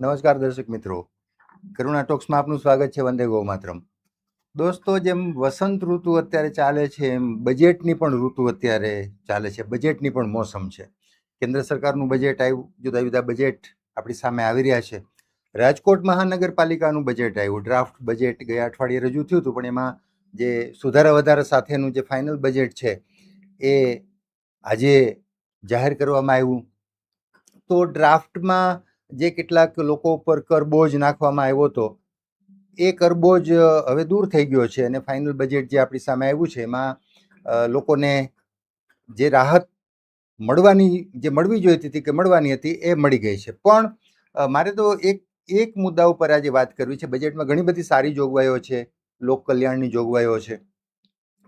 નમસ્કાર દર્શક મિત્રો. કરુણા ટોક્સમાં આપનું સ્વાગત છે વંદે ગો માતરમ દોસ્તો, જેમ વસંત ઋતુ અત્યારે ચાલે છે, એમ બજેટની પણ ઋતુ અત્યારે ચાલે છે. બજેટની પણ મોસમ છે. કેન્દ્ર સરકારનું બજેટ આવ્યું જુદા જુદા બજેટ આપણી સામે આવી રહ્યા છે. રાજકોટ મહાનગરપાલિકાનું બજેટ આવ્યું ડ્રાફ્ટ બજેટ ગયા અઠવાડિયે રજૂ થયું હતું, પણ એમાં જે સુધારા વધારા સાથેનું જે ફાઇનલ બજેટ છે, એ આજે જાહેર કરવામાં આવ્યું તો ડ્રાફ્ટમાં જે કેટલાક લોકો ઉપર કરબોજ નાખવામાં આવ્યો હતો, એ કરબોજ હવે દૂર થઈ ગયો છે અને ફાઇનલ બજેટ જે આપણી સામે આવ્યું છે, એમાં લોકોને જે રાહત મળવાની, જે મળવી જોઈતી હતી કે મળવાની હતી એ મળી ગઈ છે. પણ મારે તો એક એક મુદ્દા ઉપર આજે વાત કરવી છે. બજેટમાં ઘણી બધી સારી જોગવાઈઓ છે, લોક કલ્યાણની જોગવાઈઓ છે.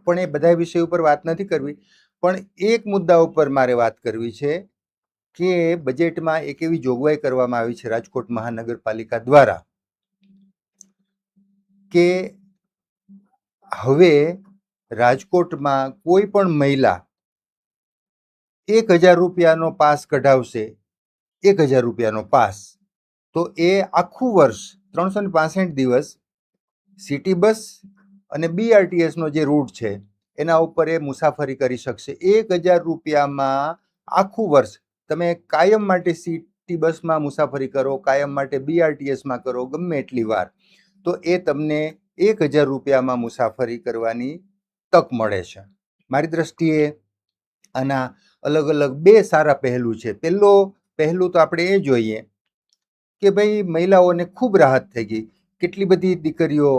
પણ એ બધા વિષય ઉપર વાત નથી કરવી. પણ એક મુદ્દા ઉપર મારે વાત કરવી છે કે બજેટમાં એક એવી જોગવાઈ કરવામાં આવી છે રાજકોટ મહાનગરપાલિકા દ્વારા કે હવે રાજકોટમાં કોઈ પણ મહિલા એક હજાર રૂપિયાનો પાસ કઢાવશે, એક હજાર રૂપિયાનો પાસ, તો એ આખું વર્ષ ત્રણસો ને દિવસ સિટી બસ અને બીઆરટીએસનો જે રૂટ છે, એના ઉપર એ મુસાફરી કરી શકશે. એક હજાર રૂપિયામાં આખું વર્ષ તમે કાયમ માટે સીટી બસમાં મુસાફરી કરો, કાયમ માટે બીઆરટીએસમાં કરો, ગમે એટલી વાર, તો એ તમને એક હજાર રૂપિયામાં મુસાફરી કરવાની તક મળે છે. મારી દ્રષ્ટિએ આના અલગ અલગ બે સારા પહેલું છે. પહેલો, પહેલું તો આપણે એ જોઈએ કે ભાઈ મહિલાઓને ખૂબ રાહત થઈ ગઈ. કેટલી બધી દીકરીઓ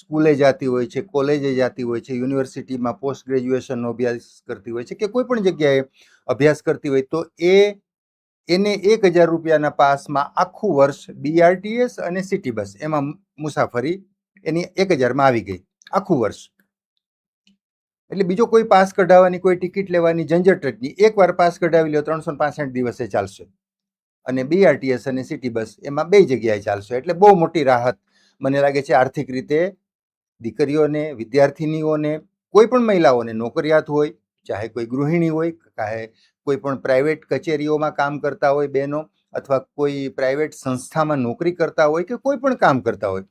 સ્કૂલે જતી હોય છે, કોલેજે જતી હોય છે, યુનિવર્સિટીમાં પોસ્ટ ગ્રેજ્યુએશનનો અભ્યાસ કરતી હોય છે કે કોઈ પણ જગ્યાએ અભ્યાસ કરતી હોય, તો એ એને એક હજાર રૂપિયાના પાસમાં આખું વર્ષ બીઆરટીએસ અને સિટી બસ એમાં મુસાફરી એની એક હજારમાં આવી ગઈ, આખું વર્ષ. એટલે બીજો કોઈ પાસ કઢાવવાની, કોઈ ટિકિટ લેવાની ઝંઝટ નહીં એકવાર પાસ કઢાવી લો, ત્રણસો પાસઠ દિવસે ચાલશે. અને બીઆરટીએસ અને સિટી બસ એમાં બે જગ્યાએ ચાલશે, એટલે બહુ મોટી રાહત. મને લાગે છે આર્થિક રીતે દીકરીઓને, વિદ્યાર્થિનીઓને કોઈ પણ મહિલાઓને નોકરિયાત હોય, ચાહે કોઈ ગૃહિણી હોય ચાહે કોઈ પણ પ્રાઇવેટ કચેરીઓમાં કામ કરતા હોય બહેનો અથવા કોઈ પ્રાઇવેટ સંસ્થામાં નોકરી કરતા હોય કે કોઈ પણ કામ કરતા હોય,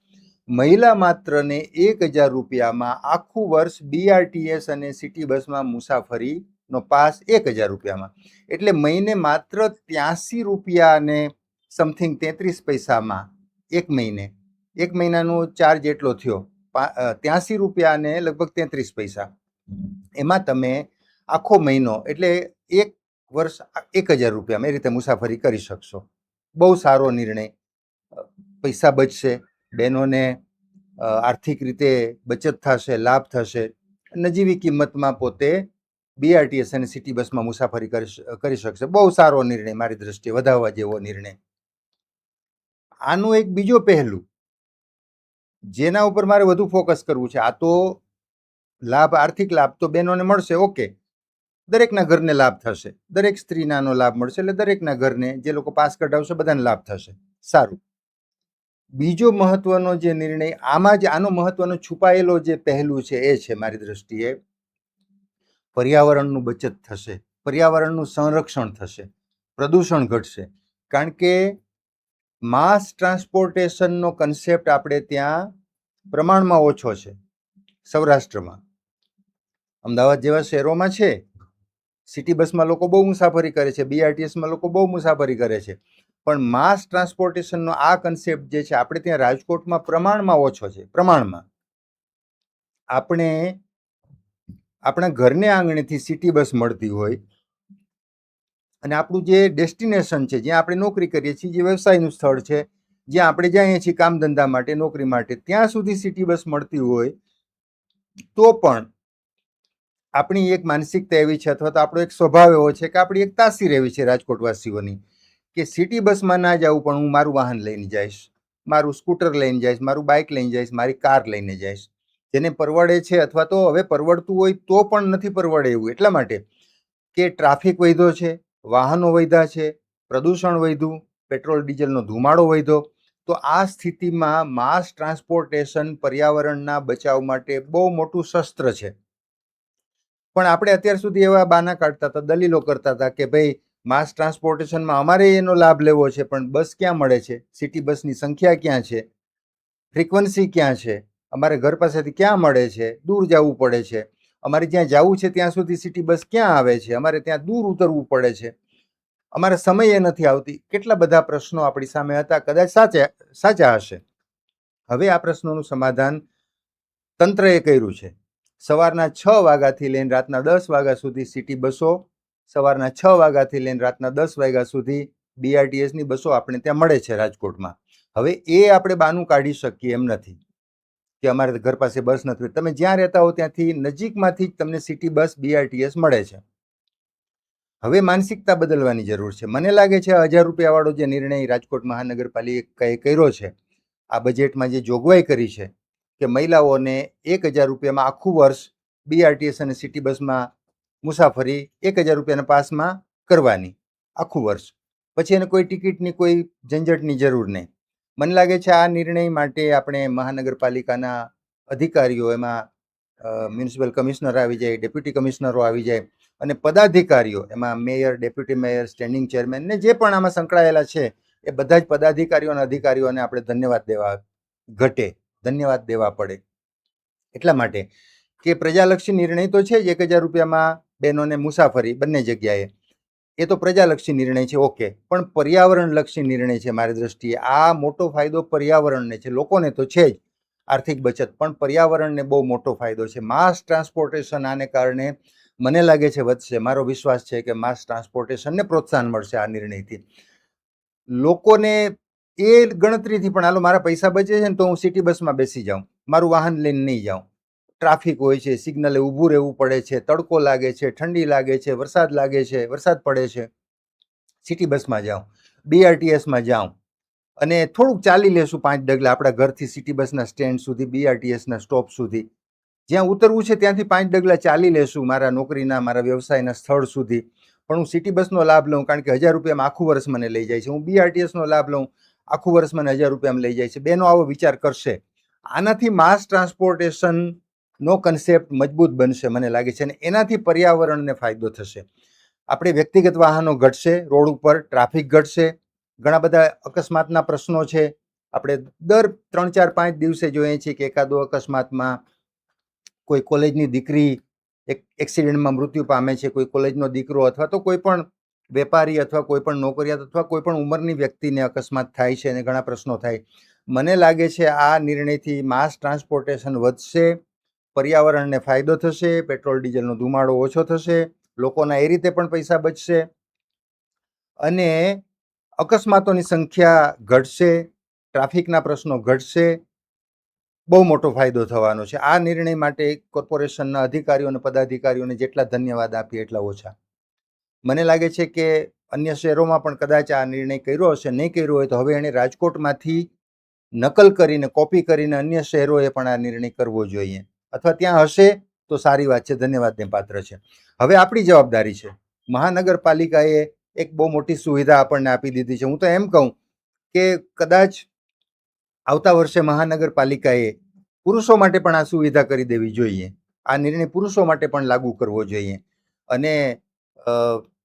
મહિલા માત્રને એક હજાર રૂપિયામાં આખું વર્ષ બીઆરટીએસ અને સિટી બસમાં મુસાફરીનો પાસ એક હજાર રૂપિયામાં. એટલે મહિને માત્ર ત્યાંસી રૂપિયા અને સમથિંગ તેત્રીસ પૈસામાં એક મહિને. એક મહિનાનો ચાર્જ એટલો થયો. ત્યાંસી રૂપિયા અને લગભગ તેત્રીસ પૈસા. એમાં તમે આખો મહિનો, એટલે એક વર્ષ એક હજાર રૂપિયામાં એ રીતે મુસાફરી કરી શકશો. બહુ સારો નિર્ણય. પૈસા બચશે, બહેનોને આર્થિક રીતે બચત થશે, લાભ થશે. નજીવી કિંમતમાં પોતે બીઆરટીએસ અને સિટી બસમાં મુસાફરી કરી શકશે. બહુ સારો નિર્ણય મારી દ્રષ્ટિએ વધારવા જેવો નિર્ણય. આનું એક બીજો પહેલું જેના ઉપર મારે વધુ ફોકસ કરવું છે. આ તો લાભ, આર્થિક લાભ તો બહેનોને મળશે ઓકે દરેકના ઘરને લાભ થશે. દરેક સ્ત્રીનાનો લાભ મળશે, એટલે દરેકના ઘરને જે લોકો પાસ કઢાવશે, બધાને લાભ થશે. સારું. બીજો મહત્વનો જે નિર્ણય, આમાં જ આનો મહત્વનો છુપાયેલો જે પહેલું છે, એ છે મારી દ્રષ્ટિએ, પર્યાવરણનું બચત થશે. પર્યાવરણનું સંરક્ષણ થશે. પ્રદૂષણ ઘટશે. કારણ કે માસ ટ્રાન્સપોર્ટેશનનો કન્સેપ્ટ આપણે ત્યાં પ્રમાણમાં ઓછો છે, સૌરાષ્ટ્રમાં. અમદાવાદ જેવા શહેરોમાં છે. સિટી બસમાં લોકો બહુ મુસાફરી કરે છે બીઆરટીએસમાં લોકો બહુ મુસાફરી કરે છે. પણ માસ ટ્રાન્સપોર્ટેશનનો આ કન્સેપ્ટ જે છે, આપણે ત્યાં રાજકોટમાં પ્રમાણમાં ઓછો છે, પ્રમાણમાં. આપણે, આપણા ઘરને આંગણેથી સિટી બસ મળતી હોય અને આપણું જે ડેસ્ટિનેશન છે, જ્યાં આપણે નોકરી કરીએ છીએ, જે વ્યવસાયનું સ્થળ છે, જ્યાં આપણે જઈએ છીએ કામ ધંધા માટે, નોકરી માટે, ત્યાં સુધી સિટી બસ મળતી હોય તો પણ આપણી એક માનસિકતા એવી છે અથવા તો આપણો એક સ્વભાવ એવો છે કે આપણી એક તાસીર એવી છે રાજકોટવાસીઓની કે સિટી બસમાં ના જાઉં પણ હું મારું વાહન લઈને જઈશ, મારું સ્કૂટર લઈને જઈશ, મારું બાઇક લઈને જઈશ, મારી કાર લઈને જઈશ. જેને પરવડે છે અથવા તો હવે પરવડતું હોય તો પણ નથી પરવડે એવું. એટલા માટે કે ટ્રાફિક વધ્યો છે વાહનો વધ્યા છે, પ્રદૂષણ વધ્યું પેટ્રોલ, ડીઝલનો ધુમાડો વધ્યો તો આ સ્થિતિમાં માસ ટ્રાન્સપોર્ટેશન પર્યાવરણના બચાવ માટે બહુ મોટું શસ્ત્ર છે. પણ આપણે અત્યાર સુધી એવા બાના કાઢતા હતા, દલીલો કરતા હતા કે ભાઈ માસ ટ્રાન્સપોર્ટેશનમાં અમારે એનો લાભ લેવો છે, પણ બસ ક્યાં મળે છે? સિટી બસની સંખ્યા ક્યાં છે? ફ્રીક્વન્સી ક્યાં છે? અમારે ઘર પાસેથી ક્યાં મળે છે? દૂર જવું પડે છે? અમારે જ્યાં જવું છે ત્યાં સુધી સિટી બસ ક્યાં આવે છે? અમારે ત્યાં દૂર ઉતરવું પડે છે. અમારે સમયે નથી આવતી. કેટલા બધા પ્રશ્નો આપણી સામે હતા, કદાચ સાચા સાચા હશે. હવે આ પ્રશ્નોનું સમાધાન તંત્રએ કર્યું છે. સવારના છ વાગ્યાથી લઈને રાતના દસ વાગ્યા સુધી સિટી બસો, સવારના છ વાગ્યાથી લઈને રાતના દસ વાગ્યા સુધી બીઆરટીએસની બસો આપણે ત્યાં મળે છે રાજકોટમાં. હવે એ આપણે બાનું કાઢી શકીએ એમ નથી. કે અમારે ઘર પાસે બસ નથી તમે જ્યાં રહેતા હો ત્યાંથી નજીકમાંથી જ તમને સિટી બસ બીઆરટીએસ મળે છે. હવે માનસિકતા બદલવાની જરૂર છે. મને લાગે છે હજાર રૂપિયાવાળો જે નિર્ણય રાજકોટ મહાનગરપાલિકાએ કર્યો છે, આ બજેટમાં જે જોગવાઈ કરી છે કે મહિલાઓને એક હજાર રૂપિયામાં આખું વર્ષ બીઆરટીએસ અને સિટી બસમાં મુસાફરી એક હજાર રૂપિયાના પાસમાં કરવાની આખું વર્ષ. પછી એને કોઈ ટિકિટની કોઈ ઝંઝટની જરૂર નહીં. મને લાગે છે આ નિર્ણય માટે આપણે મહાનગરપાલિકાના અધિકારીઓ, એમાં મ્યુનિસિપલ કમિશનર આવી જાય, ડેપ્યુટી કમિશનરો આવી જાય અને પદાધિકારીઓ, એમાં mayor, deputy mayor, standing chairman ને જે પણ આમાં સંકળાયેલા છે, એ બધા જ પદાધિકારીઓ અને અધિકારીઓને આપણે ધન્યવાદ દેવા ઘટે, ધન્યવાદ દેવા પડે. એટલા માટે કે પ્રજાલક્ષી નિર્ણય તો છે જ એક હજાર રૂપિયામાં બહેનોને મુસાફરી બંને જગ્યાએ. એ તો પ્રજાલક્ષી નિર્ણય છે, ઓકે. પણ પર્યાવરણલક્ષી નિર્ણય છે મારી દ્રષ્ટિએ. આ મોટો ફાયદો પર્યાવરણને છે, લોકોને તો છે જ આર્થિક બચત, પણ પર્યાવરણને બહુ મોટો ફાયદો છે. માસ ટ્રાન્સપોર્ટેશન આને કારણે મને લાગે છે, વધશે. મારો વિશ્વાસ છે કે માસ ટ્રાન્સપોર્ટેશનને પ્રોત્સાહન મળશે આ નિર્ણયથી. લોકોને એ ગણતરીથી પણ, હાલો, મારા પૈસા બચે છે ને તો હું સિટી બસમાં બેસી જાઉં. મારું વાહન લઈને નહીં જાઉં. ટ્રાફિક હોય છે, સિગ્નલે ઊભું રહેવું પડે છે, તડકો લાગે છે, ઠંડી લાગે છે, વરસાદ લાગે છે, વરસાદ પડે છે. સિટી બસમાં જાઉં બીઆરટીએસમાં જાઉં અને થોડુંક ચાલી લેશું પાંચ ડગલા આપણા ઘરથી સિટી બસના સ્ટેન્ડ સુધી બીઆરટીએસના સ્ટોપ સુધી. જ્યાં ઉતરવું છે ત્યાંથી પાંચ ડગલા ચાલી લેશું મારા નોકરીના, મારા વ્યવસાયના સ્થળ સુધી. પણ હું સિટી બસનો લાભ લઉં કારણ કે હજાર રૂપિયામાં આખું વર્ષ મને લઈ જાય છે. હું બીઆરટીએસનો લાભ લઉં, આખું વર્ષ મને હજાર રૂપિયામાં લઈ જાય છે. બેનો આવો વિચાર કરશે. આનાથી માસ ટ્રાન્સપોર્ટેશન નો કન્સેપ્ટ મજબૂત બનશે મને લાગે છે અને એનાથી પર્યાવરણને ફાયદો થશે. આપણે વ્યક્તિગત વાહનો ઘટશે, રોડ ઉપર ટ્રાફિક ઘટશે, ઘણા બધા અકસ્માતના પ્રશ્નો છે. આપણે દર ત્રણ, ચાર, પાંચ દિવસે જોઈએ છીએ કે એકાદો અકસ્માતમાં કોઈ કોલેજની દીકરી એક એક્સિડન્ટમાં મૃત્યુ પામે છે, કોઈ કોલેજનો દીકરો અથવા તો કોઈ પણ વેપારી અથવા કોઈ પણ નોકરિયાત અથવા કોઈ પણ ઉંમરની વ્યક્તિને અકસ્માત થાય છે અને ઘણા પ્રશ્નો થાય. મને લાગે છે આ નિર્ણયથી માસ ટ્રાન્સપોર્ટેશન વધશે. પર્યાવરણને ફાયદો થશે, પેટ્રોલ, ડીઝલનો ધુમાડો ઓછો થશે, લોકોના એ રીતે પણ પૈસા બચશે અને અકસ્માતોની સંખ્યા ઘટશે, ટ્રાફિકના પ્રશ્નો ઘટશે, બહુ મોટો ફાયદો થવાનો છે. આ નિર્ણય માટે કોર્પોરેશનના અધિકારીઓ અને પદાધિકારીઓને જેટલા ધન્યવાદ આપીએ એટલા ઓછા. મને લાગે છે કે અન્ય શહેરોમાં પણ કદાચ આ નિર્ણય કર્યો હશે, નહીં કર્યો હોય તો હવે એણે રાજકોટમાંથી નકલ કરીને, કોપી કરીને અન્ય શહેરોએ પણ આ નિર્ણય કરવો જોઈએ. અથવા ત્યાં હશે તો સારી વાત છે, ધન્યવાદને પાત્ર છે. હવે આપણી જવાબદારી છે. મહાનગરપાલિકાએ એક બહુ મોટી સુવિધા આપણને આપી દીધી છે. હું તો એમ કહું કે કદાચ આવતા વર્ષે મહાનગરપાલિકાએ પુરુષો માટે પણ આ સુવિધા કરી દેવી જોઈએ. આ નિર્ણય પુરુષો માટે પણ લાગુ કરવો જોઈએ. અને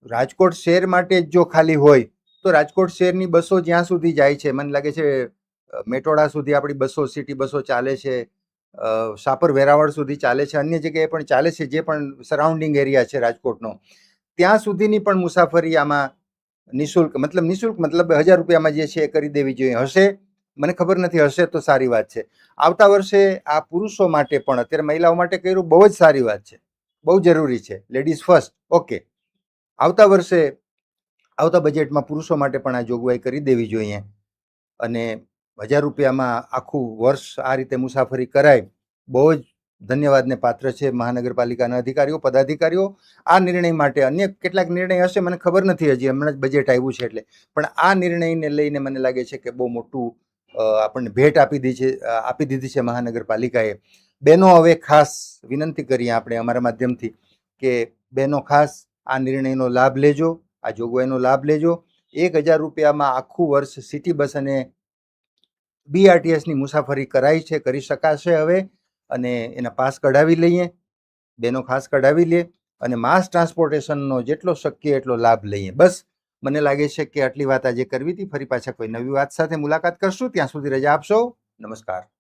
રાજકોટ શહેર માટે જો ખાલી હોય, તો રાજકોટ શહેરની બસો જ્યાં સુધી જાય છે, મને લાગે છે મેટોડા સુધી આપણી બસો, સિટી બસો ચાલે છે અ, શાપર વેરાવળ સુધી ચાલે છે. અન્ય જગ્યાએ પણ ચાલે છે જે પણ સરાઉન્ડિંગ એરિયા છે રાજકોટનો. ત્યાં સુધીની પણ મુસાફરી આમાં નિશુલ્ક મતલબ નિઃશુલ્ક મતલબ હજાર રૂપિયામાં જે છે એ કરી દેવી જોઈએ. હશે? મને ખબર નથી હશે તો સારી વાત છે. આવતા વર્ષે આ પુરુષો માટે પણ અત્યારે મહિલાઓ માટે કર્યું બહુ જ સારી વાત છે. બહુ જરૂરી છે. લેડીઝ ફર્સ્ટ ઓકે આવતા વર્ષે આવતા બજેટમાં પુરુષો માટે પણ આ જોગવાઈ કરી દેવી જોઈએ. અને હજાર રૂપિયામાં આખું વર્ષ આ રીતે મુસાફરી કરાય, બહુ જ ધન્યવાદને પાત્ર છે મહાનગરપાલિકાના અધિકારીઓ, પદાધિકારીઓ. આ નિર્ણય માટે અન્ય કેટલાક નિર્ણય હશે મને ખબર નથી હજી, હમણાં જ બજેટ આવ્યું છે એટલે. પણ આ નિર્ણયને લઈને મને લાગે છે કે બહુ મોટું આપણને ભેટ આપી દીધી છે આપી દીધી છે મહાનગરપાલિકાએ. બહેનો હવે ખાસ વિનંતી કરીએ આપણે અમારા માધ્યમથી કે બહેનો ખાસ આ નિર્ણયનો લાભ લેજો, આ જોગવાઈનો લાભ લેજો. એક હજાર રૂપિયામાં આખું વર્ષ સિટી બસ અને બીઆરટીએસની મુસાફરી કરાઈ છે, કરી શકાશે હવે અને એના પાસ કઢાવી લઈએ, બેનો ખાસ કઢાવી લઈએ અને માસ ટ્રાન્સપોર્ટેશનનો જેટલો શક્ય એટલો લાભ લઈએ. બસ, મને લાગે છે કે આટલી વાત આજે કરવી હતી. ફરી પાછા કોઈ નવી વાત સાથે મુલાકાત કરશું. ત્યાં સુધી રજા આપશો. નમસ્કાર.